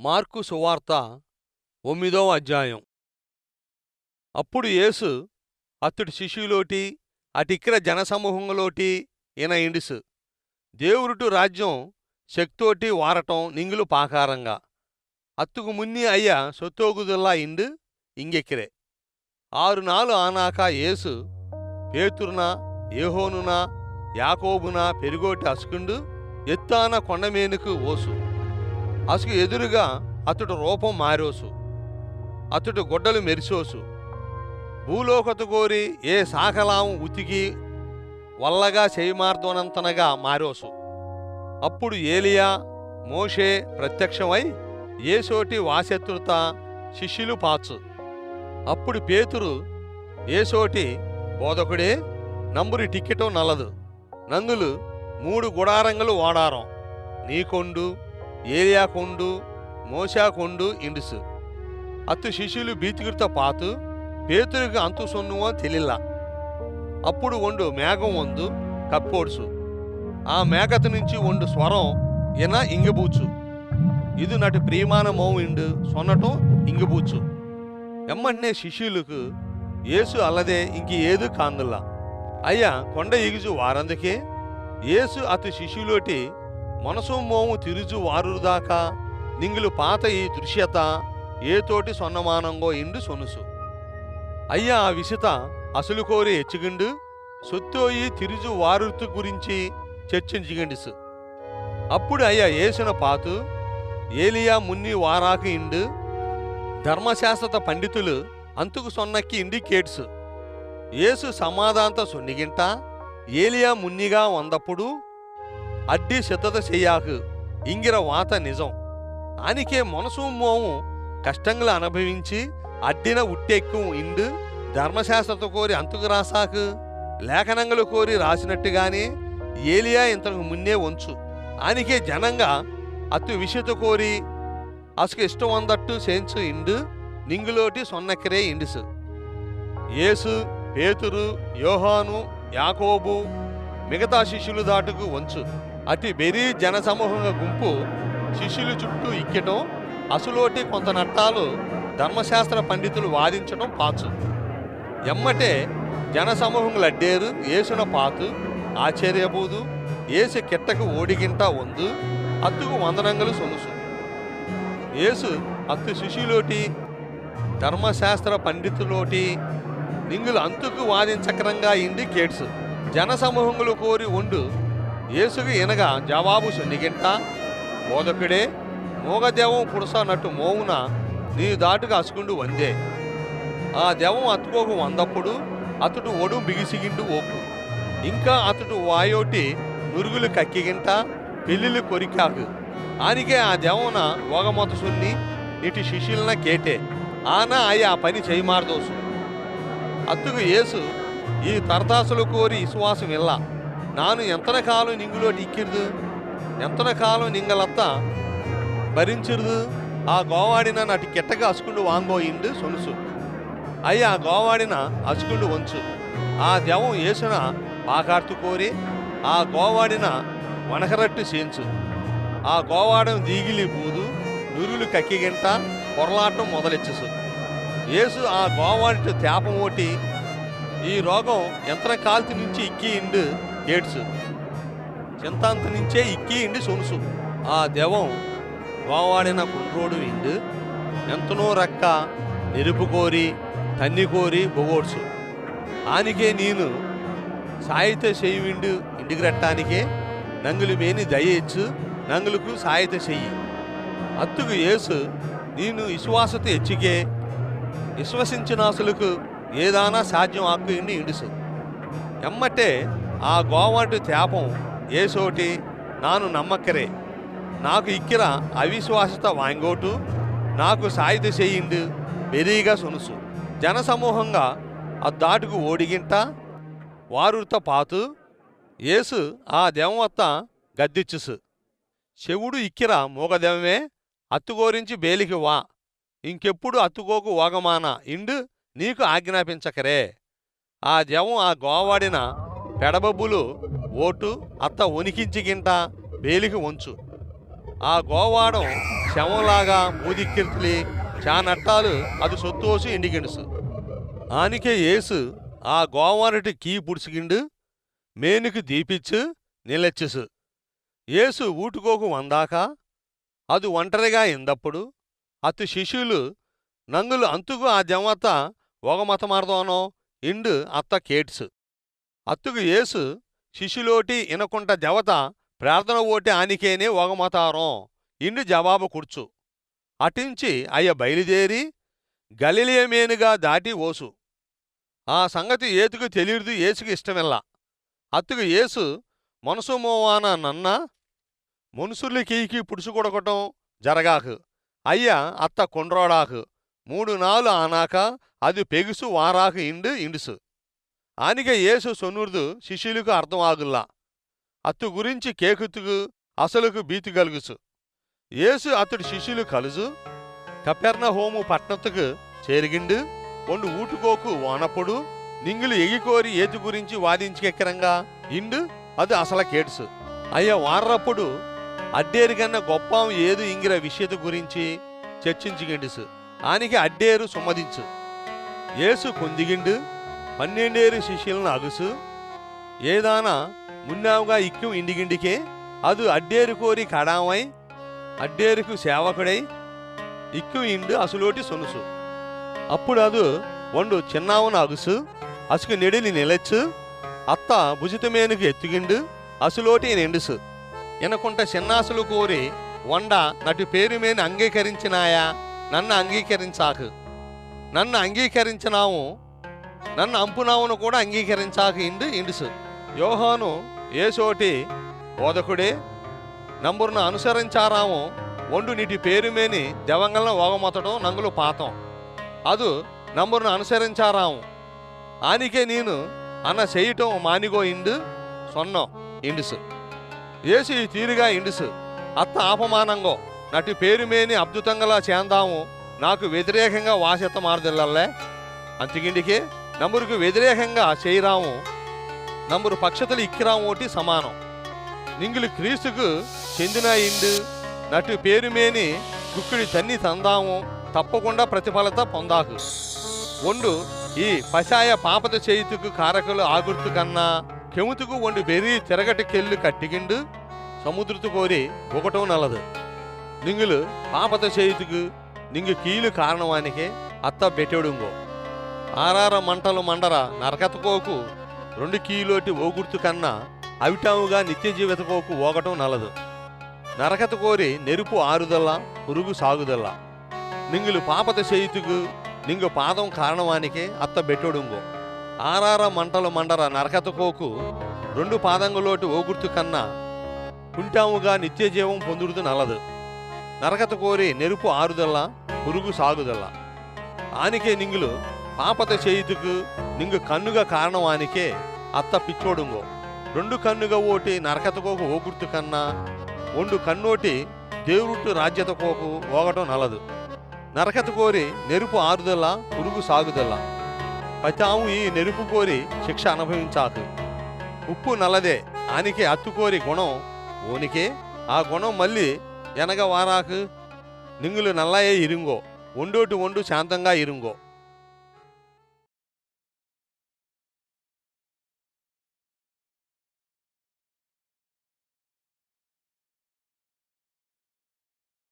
Mark సువార్త తొమ్మిదో అధ్యాయం. అప్పుడు యేసు అతడి శిష్యులోటి అటిక్కిన జనసమూహంలోటి ఈయన ఇండిసు దేవురుటు రాజ్యం శక్తోటి వారటం నింగులు పాకారంగా. అత్తుకు మున్ని అయ్య సొత్తోగుదుల్లా ఇండు ఇంగెక్కిరే. ఆరు నాలు ఆనాక యేసు పేతురున ఏహోనునా యాకోబున పెరుగోటి అసుకుండు ఎత్తాన కొండమేనుకు ఓసు. అసుకు ఎదురుగా అతడు రూపం మారోసు అతడు గొడ్డలు మెరిసోసు. భూలోకత కోరి ఏ సాకలాం ఉతికి వల్లగా చేయమార్దోనంతనగా మారోసు. అప్పుడు ఏలియా మోషే ప్రత్యక్షమై ఏసోటి వాసెత్తుత శిష్యులు పాచు. అప్పుడు పేతురు ఏసోటి బోధకుడే నంబురి టిక్కెటం నల్లదు నందులు మూడు గుడారంగులు వాడారం. నీకొండు ఏరియా కొండు మోసా కొండు ఇండుసు. అత్తు శిష్యులు బీతికృత పాతు పేతురికి అంతు సొన్నువో తెలిల్ల అప్పుడు ఒండు మేఘం వందు కప్పోడుసు ఆ మేఘత నుంచి ఒండు స్వరం ఇన ఇంగిబూచు. ఇది నటు ప్రియమాన మోవిండు సొన్నటం ఇంగిబూచు. ఎమ్మంటనే శిష్యులకు యేసు అల్లదే ఇంక ఏదు కాందుల్లా అయ్యా కొండ ఎగుజు వారందుకే? యేసు అతి శిష్యులోటి మనసు మోము తిరుజు వారుదాకా నింగులు పాత ఈ దృశ్యత ఏతోటి సొన్నమానంగో ఇండు సొనుసు. అయ్యా ఆ విసిత అసలు కోరి హెచ్చుగిండు సొత్తోయి తిరుజు వారుతు గురించి చర్చించిగిండిసు. అప్పుడు అయ్యా ఏసిన పాతు ఏలియా మున్ని వారాకు ఇండు ధర్మశాస్త్రత పండితులు అంతుకు సొన్నక్కి ఇండి కేట్సు. ఏసు సమాధాంత సొన్నిగింట ఏలియా మున్నిగా వందప్పుడు అడ్డి సిద్ధత చెయ్యాకు ఇంగిర వాత నిజం. ఆనికే మనసు మోము కష్టంగా అనుభవించి అడ్డిన ఉట్టెక్కు ఇండు ధర్మశాస్త్రత కోరి అంతుకు రాసాకు లేఖనంగలు కోరి రాసినట్టుగానే ఏలియా ఇంతకు మున్నే వంచు. ఆనికే జనంగా అత్తు విషయత కోరి అసుకు ఇష్టం అందట్టు సేంచు ఇండు నింగులోటి సొన్నకిరే ఇండుసు. యేసు పేతురు యోహాను యాకోబు మిగతా శిష్యులు దాటుకు వంచు. అతి వెరీ జనసమూహంగా గుంపు శిష్యులు చుట్టూ ఇక్కటం అసులోటి కొంత నట్టాలు ధర్మశాస్త్ర పండితులు వాదించడం పాచు. ఎమ్మటే జనసమూహం అడ్డేరు ఏసున పాతు ఆశ్చర్యబూదు ఏసు కిట్టకు ఓడిగింట వందు అత్తుకు వందనంగలు సొలుసు ఏసు అత్తు శిష్యులోటి ధర్మశాస్త్ర పండితులోటి నింగులు అంతుకు వాదించకరంగా ఇండి కేట్సు. జనసమూహములు కోరి ఉండు యేసుకు ఇనగ జవాబు సున్నిగింట. బోధకుడే మోగదేవం పురుసనట్టు మోవున నీ దాటుగా అసుకుండు వందే. ఆ దేవం అతుకోకు వందప్పుడు అతడు ఒడు బిగిసిగిండు ఓపు ఇంకా అతడు వాయోటి నురుగులు కక్కిగింట పెళ్ళిళ్ళు కొరికాకు. ఆనికే ఆ దేవన ఓగమత సున్ని ఇటు శిష్యులన కేటే. ఆన ఆయా ఆ పని చేయమారదోసు. అత్తుకు యేసు ఈ తరదాసులు కోరి విశ్వాసం ఇల్లా నాను ఎంతన కాలం నింగులోటి ఇక్కిర్దు ఎంతన కాలం నింగలత్త భరించిరుదు ఆ గోవాడిన నాటి కెట్టగా అసుకుండు వాంగోయిండు సొలుసు. అయ్యి ఆ గోవాడిన అసుకుండు వంచు. ఆ దెవం యేసున పాకార్తు కోరి ఆ గోవాడిన వనకరట్టు చేంచు. ఆ గోవాడం దీగిలి బూదు నురులు కక్కిగింట పొరలాటం మొదలెచ్చుసు. యేసు ఆ గోవాడితో తేపం ఓటి ఈ రోగం ఎంతన కాల్తి నుంచి ఇక్కి ఇండు గేట్స్. చింతాంత నుంచే ఇక్కి ఇండి సొనుసు. ఆ దెవం గోవాడిన కుండ్రోడు ఇండు ఎంతనో రక్క నిరుపు కోరి తన్ని కోరి బొగోడ్సు. ఆనికే నేను సాయిత చేయువిండు ఇంటికి రట్టానికే. నంగులు మేని దయచ్చు నంగులకు సాయిత చెయ్యి. అత్తుకు ఏసు నేను విశ్వాసత హెచ్చికే. విశ్వసించినాసులకు ఏదానా సాధ్యం ఆకు ఇండి ఇండుసు ఎమ్మటే ఆ గోవాటి తేపం ఏసోటి నాను నమ్మక్కరే. నాకు ఇక్కిర అవిశ్వాసత వాంగోటు నాకు సాయుధ చేయిండు బెరీగా సొనుసు. జనసమూహంగా అద్దాటుకు ఓడిగింట వారుత పాతు ఏసు ఆ దెవవత్త గద్దిచ్చుసు. శివుడు ఇక్కిర మూగదెవమే అత్తుగోరించి బేలికి వా. ఇంకెప్పుడు అత్తుకోకు ఓగమాన ఇండు నీకు ఆజ్ఞాపించకరే. ఆ జవం ఆ గోవాడిన పెడబబ్బులు ఓటు అత్త ఉనికించిగింట బేలికి వంచు. ఆ గోవాడం శవంలాగా మూదిక్కిర్తిలి చానట్టాలు అది సొత్తోసి ఇండిగిండుసు ఆనికే ఏసు ఆ గోవారటి కీ పుడిసిగిండు మేనుకు దీపిచ్చు నిలెచ్చుసు. ఏసు ఊటుకోకు వందాక అది ఒంటరిగా ఎందప్పుడు అతి శిష్యులు నంగులు అంతుకు ఆ జమత ఒగమతమార్దోనో ఇండు అత్త కేట్సు. అత్తుకు యేసు శిష్యులోటి ఇనకుంట జవత ప్రార్థన ఓటి ఆనికేనే ఒగమతారం ఇండు జవాబు కూర్చు. అటించి అయ్య బయలుదేరి గలిలియమేనుగా దాటి ఓసు. ఆ సంగతి ఏతుకు తెలియదు ఏసుకు ఇష్టమిల్లా. అత్తుకు ఏసు మనసు మోవాన నన్న మనుషుల్ని కీకి పుడుచుకొడకటం జరగాకు. అయ్య అత్త కొండ్రోడాకు. మూడు నాలు ఆనాక అది పెగుసు వారాకు ఇండు ఇండుసు. అనిగ ఏసు సొనుర్దు శిష్యులకు అర్థం ఆగుల్లా. అత్తు గురించి కేకుతుకు అసలుకు భీతి కలుగుసు ఏసు అతడి శిష్యులు కలుసు కపెర్న హోము పట్టణతుకు చేరిగిండు ఒండు ఊటుకోకు వానప్పుడు నింగులు ఎగికోరి ఏతు గురించి వాదించకెక్కరంగా ఇండు అది అసల కేట్సు. అయ్యా వారప్పుడు అడ్డేరు కన్నా గొప్పం ఏదు ఇంగిర విషయత గురించి చర్చించుగిండుసు. ఆనికి అడ్డేరు సుమ్మదించు ఏసు కొందిగిండు పన్నెండేరు శిష్యులను అగుసు ఏదానా మున్నావుగా ఇక్కు ఇండిగిండికే అది అడ్డేరు కోరి కడావై అడ్డేరుకు సేవకుడై ఇక్కు ఇండు అసులోటి సొనుసు. అప్పుడు అది వండు చిన్నావున అగుసు అసుకు నెడిలి నిలచ్చు అత్త భుజితమేనుకు ఎత్తుగిండు అసులోటి నిండుసు. ఎనకుంట చిన్నాసులు కోరి వండ నటు పేరుమేని అంగీకరించినాయా? నన్ను అంగీకరించాకు. నన్ను అంగీకరించినావు నన్ను అంపునావును కూడా అంగీకరించాక ఇండు ఇండుసు యోహాను ఏసోటి బోధకుడే నంబరును అనుసరించారాము ఒండు నీటి పేరుమేని దేవంగంలో ఓగమొత్తడం నంగులు పాతం. అదు నంబరును అనుసరించారాము. ఆనికే నేను అన్న చేయటం మానిగో ఇండు సొన్నం ఇండుసు ఏసు తీరుగా ఇండుసు అత్త ఆపమానంగో నటి పేరుమేని అద్భుతంగా చేందాము నాకు వ్యతిరేకంగా వాసెత్త మారదిల్లల్లే అంతకిండికే నమురుకు వ్యతిరేకంగా చేయరాము నంబరు పక్షతులు ఇక్కిరాము ఒకటి సమానం. నింగులు క్రీస్తుకు చెందిన ఇండు నటు పేరుమేని కుక్కుడి తన్ని తందాము తప్పకుండా ప్రతిఫలత పొందాకు. ఒండు ఈ పశాయ పాపత చేయుతుకు కారకులు ఆగుర్తు కన్నా కెముతుకు ఒండు బెరి తిరగటి కెళ్ళు కట్టిగిండు సముద్రతు కోరి ఒకటో నలదు. నింగులు పాపత చేయుతుకు నింగు కీలు కారణవానికే అత్త బెట్టెడుంగో ఆరార మంటలు మండర నరకతకోకు రెండు కీలోటి ఓగుర్తు కన్నా అవిటాముగా నిత్య జీవితపోకు ఓగటం నలదు. నరకత కోరి నెరుపు ఆరుదల్లా పురుగు సాగుదల్లా. నింగులు పాపత చేయుతుకు నింగు పాదం కారణవానికే అత్త బెట్టొడుంగో. ఆరార మంటలు మండర నరకతకోకు రెండు పాదంగులోటి ఓగుర్తు కన్నా కుంటాముగా నిత్యజీవం పొందుడుదు నలదు. నరకత కోరి నెరుపు ఆరుదల్లా పురుగు సాగుదల్లా. ఆనికే నింగులు పాపత చేయుతుకు నింగు కన్నుగా కారణవానికే అత్త పిచ్చోడుంగో. రెండు కన్నుగా ఓటి నరకతకోకు ఓగుర్తు కన్నా ఒండు కన్నోటి దేవురుట్టు రాజ్యతకోకు ఓగటం నలదు. నరకత కోరి నెరుపు ఆరుదల పురుగు సాగుదల. పతాము ఈ నెరుపు కోరి శిక్ష అనుభవించాకు ఉప్పు నల్లదే ఆనికే అత్తుకోరి గుణం ఓనికే ఆ గుణం మళ్ళీ ఎనగ వారాకు నింగులు నల్లయే ఇరుంగో ఒండోటి ఒండు శాంతంగా ఇరుంగో.